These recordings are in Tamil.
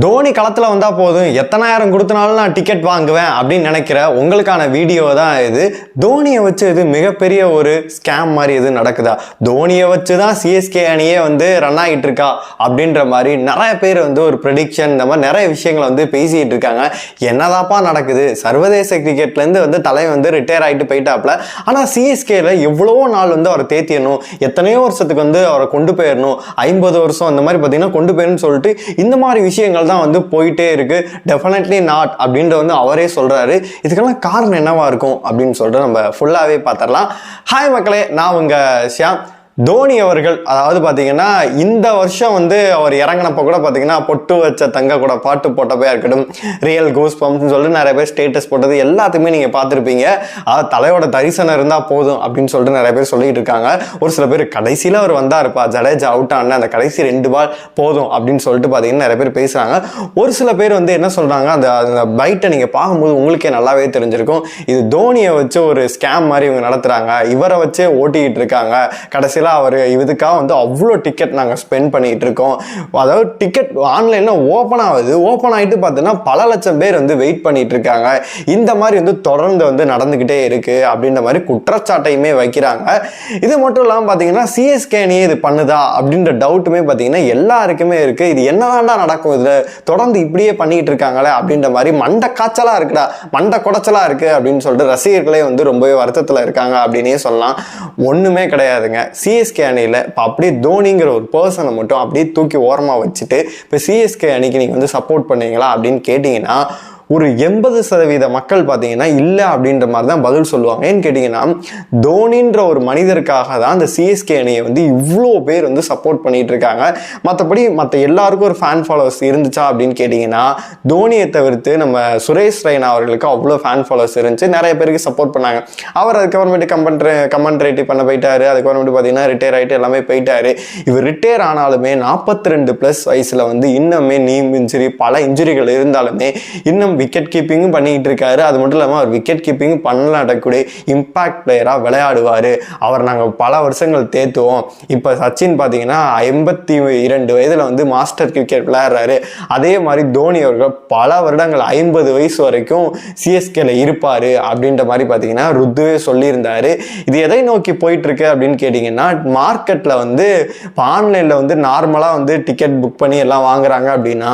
தோனி களத்தில் வந்தால் போதும். எத்தனாயிரம் கொடுத்தனாலும் நான் டிக்கெட் வாங்குவேன் அப்படின்னு நினைக்கிற உங்களுக்கான வீடியோ தான் இது. தோனியை வச்சு இது மிகப்பெரிய ஒரு ஸ்கேம் மாதிரி இது நடக்குதா? தோனியை வச்சு தான் சிஎஸ்கே அணியே வந்து ரன் ஆகிட்டு இருக்கா? அப்படின்ற மாதிரி நிறைய பேர் வந்து ஒரு ப்ரெடிக்ஷன் இந்த மாதிரி நிறைய விஷயங்களை வந்து பேசிகிட்டு இருக்காங்க. என்னதாப்பா நடக்குது? சர்வதேச கிரிக்கெட்லேருந்து வந்து தலை வந்து ரிட்டையர் ஆகிட்டு போயிட்டாப்ல. ஆனால் சிஎஸ்கேல எவ்வளவோ நாள் வந்து அவரை தேத்திடணும். எத்தனையோ வருஷத்துக்கு வந்து அவரை கொண்டு போயிடணும். ஐம்பது வருஷம் அந்த மாதிரி பார்த்தீங்கன்னா கொண்டு போயிடணும்னு சொல்லிட்டு இந்த மாதிரி விஷயங்கள் தான் வந்து போயிட்டே இருக்கு. டெஃபினெட்லி நாட் அப்படின்ற வந்து அவரே சொல்றாரு. இதுக்கெல்லாம் காரணம் என்னவா இருக்கும் அப்படின்னு சொல்லிட்டு நம்ம ஃபுல்லாகவே பார்த்துடலாம். ஹாய் மக்களே நான் உங்க ஷியாம். தோனி அவர்கள் அதாவது பார்த்தீங்கன்னா இந்த வருஷம் வந்து அவர் இறங்கினப்போ கூட பார்த்தீங்கன்னா பொட்டு வச்ச தங்க கூட பாட்டு போட்டப்பே இருக்கட்டும் ரியல் கோஸ் பம்ப்னு சொல்லிட்டு நிறைய பேர் ஸ்டேட்டஸ் போட்டது எல்லாத்தையுமே நீங்கள் பார்த்துருப்பீங்க. அதாவது தலையோட தரிசனம் இருந்தால் போதும் அப்படின்னு சொல்லிட்டு நிறைய பேர் சொல்லிட்டு இருக்காங்க. ஒரு சில பேர் கடைசியில் அவர் வந்தா இருப்பா ஜடேஜா அவுட் ஆன அந்த கடைசி ரெண்டு பால் போதும் அப்படின்னு சொல்லிட்டு பார்த்தீங்கன்னா நிறைய பேர் பேசுகிறாங்க ஒரு சில பேர் வந்து என்ன சொல்கிறாங்க அந்த அந்த பைட்டை நீங்கள் பார்க்கும்போது உங்களுக்கே நல்லாவே தெரிஞ்சிருக்கும். இது தோனியை வச்சு ஒரு ஸ்கேம் மாதிரி இவங்க நடத்துகிறாங்க இவரை வச்சே ஓட்டிக்கிட்டு இருக்காங்க. கடைசியில் அவர் இதுக்காக வந்து அவ்வளோ டிக்கெட் நாங்கள் ஸ்பெண்ட் பண்ணிட்டு இருக்கோம். அதாவது டிக்கெட் ஆன்லைனில் ஓப்பன் ஆகுது. ஓப்பன் ஆகிட்டு பார்த்தீங்கன்னா பல லட்சம் பேர் வந்து வெயிட் பண்ணிகிட்டு இருக்காங்க. இந்த மாதிரி வந்து தொடர்ந்து வந்து நடந்துக்கிட்டே இருக்கு அப்படின்ற மாதிரி குற்றச்சாட்டையுமே வைக்கிறாங்க. இது மட்டும் இல்லாமல் பார்த்தீங்கன்னா சிஎஸ்கே அணியே இது பண்ணுதா அப்படின்ற டவுட்டுமே பார்த்தீங்கன்னா எல்லாருக்குமே இருக்கு. இது என்னதான்டா நடக்கும்? இதில் தொடர்ந்து இப்படியே பண்ணிக்கிட்டு இருக்காங்களே அப்படின்ற மாதிரி மண்டை காய்ச்சலாக இருக்குடா மண்டை குடைச்சலாக இருக்கு அப்படின்னு சொல்லிட்டு ரசிகர்களே வந்து ரொம்பவே வருத்தத்தில் இருக்காங்க அப்படின்னே சொல்லலாம். ஒன்றுமே கிடையாதுங்க. சி சிஎஸ்கே அணியில் இப்போ அப்படியே தோனிங்கிற ஒரு பர்சனை மட்டும் அப்படியே தூக்கி ஓரமாக வச்சுட்டு இப்போ சிஎஸ்கே அணிக்கு நீங்கள் வந்து சப்போர்ட் பண்ணீங்களா அப்படின்னு கேட்டிங்கன்னா ஒரு எண்பது சதவீத மக்கள் பார்த்தீங்கன்னா இல்லை அப்படின்ற மாதிரி தான் பதில் சொல்லுவாங்க. ஏன்னு கேட்டிங்கன்னா தோனின்ற ஒரு மனிதருக்காக தான் அந்த சிஎஸ்கே அணியை வந்து இவ்வளோ பேர் வந்து சப்போர்ட் பண்ணிட்டு இருக்காங்க. மற்றபடி மற்ற எல்லாருக்கும் ஒரு ஃபேன் ஃபாலோவர்ஸ் இருந்துச்சா அப்படின்னு கேட்டிங்கன்னா தோனியை தவிர்த்து நம்ம சுரேஷ் ரெய்னா அவர்களுக்கு அவ்வளோ ஃபேன் ஃபாலோவர்ஸ் இருந்துச்சு. நிறைய பேருக்கு சப்போர்ட் பண்ணாங்க. அவர் அதுக்கப்புறமேட்டு கமெண்ட் கமெண்ட்ரேட்டிவ் பண்ண போயிட்டாரு. அதுக்கப்புறமேட்டு பார்த்தீங்கன்னா ரிட்டையர் ஆகிட்டு எல்லாமே போயிட்டாரு. இவர் ரிட்டையர் ஆனாலுமே நாற்பத்தி ரெண்டு ப்ளஸ் வயசில் வந்து இன்னுமே நீம் இன்ஜுரி பல இன்ஜுரிகள் இருந்தாலுமே இன்னும் விக்கெட் கீப்பிங்கும் பண்ணிக்கிட்டு இருக்காரு. அது மட்டும் இல்லாமல் அவர் விக்கெட் கீப்பிங் பண்ணலாடக்கூடிய இம்பாக்ட் பிளேயராக விளையாடுவார். அவர் நாங்கள் பல வருஷங்கள் தேத்துவோம். இப்போ சச்சின் பார்த்தீங்கன்னா ஐம்பத்தி இரண்டு வயதில் வந்து மாஸ்டர் கிரிக்கெட் விளையாடுறாரு. அதே மாதிரி தோனி அவர்கள் பல வருடங்கள் ஐம்பது வயசு வரைக்கும் சிஎஸ்கேல இருப்பார் அப்படின்ற மாதிரி பார்த்தீங்கன்னா ருத்துவே சொல்லியிருந்தார். இது எதை நோக்கி போயிட்டுருக்கு அப்படின்னு கேட்டிங்கன்னா மார்க்கெட்டில் வந்து இப்போ ஆன்லைனில் வந்து நார்மலாக வந்து டிக்கெட் புக் பண்ணி எல்லாம் வாங்குறாங்க அப்படின்னா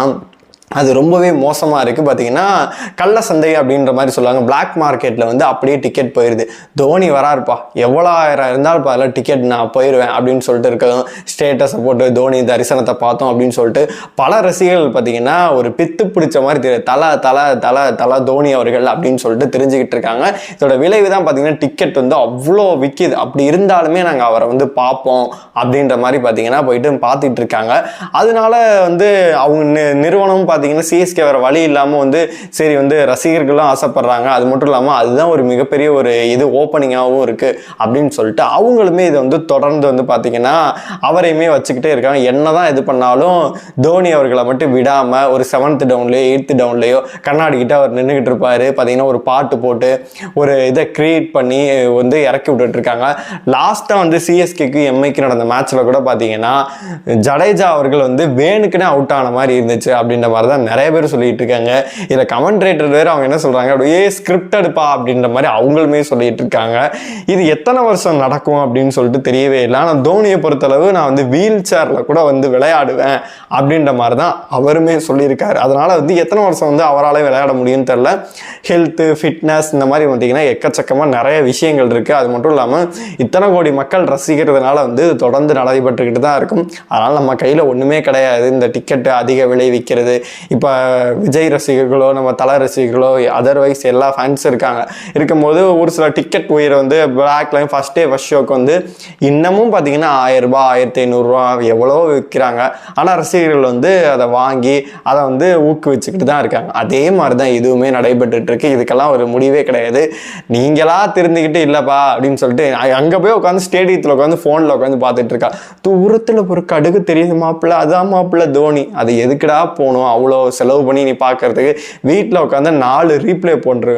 அது ரொம்பவே மோசமாக இருக்குது பார்த்தீங்கன்னா கள்ள சந்தை அப்படின்ற மாதிரி சொல்லுவாங்க. பிளாக் மார்க்கெட்டில் வந்து அப்படியே டிக்கெட் போயிடுது தோனி வராருப்பா. எவ்வளோ ஆயிரம் இருந்தாலும் இப்போ அதில் டிக்கெட் நான் போயிடுவேன் அப்படின்னு சொல்லிட்டு இருக்கதும் ஸ்டேட்டஸை போட்டு தோனி தரிசனத்தை பார்த்தோம் அப்படின்னு சொல்லிட்டு பல ரசிகர்கள் பார்த்தீங்கன்னா ஒரு பித்து பிடிச்ச மாதிரி தெரியும் தலை தலை தலை தலை தோனி அவர்கள் அப்படின்னு சொல்லிட்டு தெரிஞ்சுக்கிட்டு இருக்காங்க. இதோட விளைவு தான் பார்த்தீங்கன்னா டிக்கெட் வந்து அவ்வளோ விற்கிது அப்படி இருந்தாலுமே நாங்கள் அவரை வந்து பார்ப்போம் அப்படின்ற மாதிரி பார்த்தீங்கன்னா போயிட்டு பார்த்துட்டு இருக்காங்க. அதனால வந்து அவங்க நி- பார்த்தீங்கன்னா பார்த்தீங்கன்னா சிஎஸ்கே வர வழி இல்லாமல் வந்து சரி வந்து ரசிகர்களும் ஆசைப்படுறாங்க. அது மட்டும் இல்லாமல் அதுதான் ஒரு மிகப்பெரிய ஒரு இது ஓப்பனிங்காகவும் இருக்கு அப்படின்னு சொல்லிட்டு அவங்களுமே இதை வந்து தொடர்ந்து வந்து பார்த்தீங்கன்னா அவரையுமே வச்சுக்கிட்டே இருக்காங்க. என்னதான் இது பண்ணாலும் தோனி அவர்களை மட்டும் விடாம ஒரு செவன்த் டவுன்லேயோ எயித்து டவுன்லேயோ கண்ணாடிக்கிட்ட அவர் நின்றுக்கிட்டு இருப்பார். பார்த்தீங்கன்னா ஒரு பாட்டு போட்டு ஒரு இதை கிரியேட் பண்ணி வந்து இறக்கி விட்டுட்டு இருக்காங்க. லாஸ்ட்டாக வந்து சிஎஸ்கேக்கு எம்ஐக்கு நடந்த மேட்ச்சில் கூட பார்த்தீங்கன்னா ஜடேஜா அவர்கள் வந்து வேணுக்குனே அவுட் ஆன மாதிரி இருந்துச்சு அப்படின்ற மாதிரி தான் நிறைய பேர் சொல்லிட்டு இருக்காங்க. இதில் கமெண்ட்ரேட்டர் வேறு அவங்க என்ன சொல்கிறாங்க அப்படியே ஸ்கிரிப்டடுப்பா அப்படின்ற மாதிரி அவங்களுமே சொல்லிட்டு இருக்காங்க. இது எத்தனை வருஷம் நடக்கும் அப்படின்னு சொல்லிட்டு தெரியவே இல்லை. ஆனால் தோனியை பொறுத்தளவு நான் வந்து வீல் சேரில் கூட வந்து விளையாடுவேன் அப்படின்ற மாதிரி தான் அவருமே சொல்லியிருக்காரு. அதனால் வந்து எத்தனை வருஷம் வந்து அவரால் விளையாட முடியும்னு தெரில ஹெல்த்து ஃபிட்னஸ் இந்த மாதிரி பார்த்தீங்கன்னா எக்கச்சக்கமாக நிறைய விஷயங்கள் இருக்குது அது மட்டும் இல்லாமல் இத்தனை கோடி மக்கள் ரசிக்கிறதுனால வந்து தொடர்ந்து நடைபெற்றுக்கிட்டு தான் இருக்கும். அதனால் நம்ம கையில் ஒன்றுமே கிடையாது. இந்த டிக்கெட்டு அதிக விலை விற்கிறது. இப்போ விஜய் ரசிகர்களோ நம்ம தல ரசிகர்களோ அதர்வைஸ் எல்லா ஃபேன்ஸ் இருக்காங்க. இருக்கும்போது ஒரு சில டிக்கெட் உயிரை வந்து black line first day first ஷோக்கு வந்து இன்னமும் பார்த்தீங்கன்னா ஆயிரரூபா ஆயிரத்தி ஐநூறுரூவா எவ்வளோ விற்கிறாங்க ஆனால் ரசிகர்கள் வந்து அதை வாங்கி அதை வந்து ஊக்குவிச்சுக்கிட்டு தான் இருக்காங்க. அதே மாதிரி தான் இதுவுமே நடைபெற்றுட்டு இதுக்கெல்லாம் ஒரு முடிவே கிடையாது. நீங்களா தெரிஞ்சுக்கிட்டு இல்லைப்பா அப்படின்னு சொல்லிட்டு அங்கே போய் உட்காந்து ஸ்டேடியத்தில் உட்காந்து ஃபோனில் உட்காந்து பார்த்துட்டு இருக்கா. தூரத்தில் ஒரு கடுகு தெரியுது மாப்பிள்ள அதான் மாப்பிள்ள தோனி. அது எதுக்குடா போகணும் அவ்வளோ அவ்வளோ செலவு பண்ணி நீ பார்க்கறதுக்கு வீட்டில் உட்காந்து நாலு ரீப்ளே போன்ற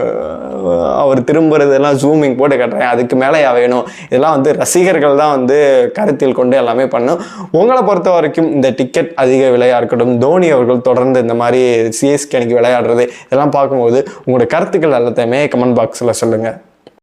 அவர் திரும்புறதெல்லாம் ஜூமிங் போட்டு கட்டுறேன். அதுக்கு மேலேயா வேணும்? இதெல்லாம் வந்து ரசிகர்கள் தான் வந்து கருத்தில் கொண்டு எல்லாமே பண்ணும். உங்களை பொறுத்த வரைக்கும் இந்த டிக்கெட் அதிக விலையாக இருக்கட்டும் தோனி அவர்கள் தொடர்ந்து இந்த மாதிரி சிஎஸ்கே அணிக்கு விளையாடுறது இதெல்லாம் பார்க்கும்போது உங்களோட கருத்துக்கள் எல்லாத்தையுமே கமெண்ட் பாக்ஸில் சொல்லுங்கள்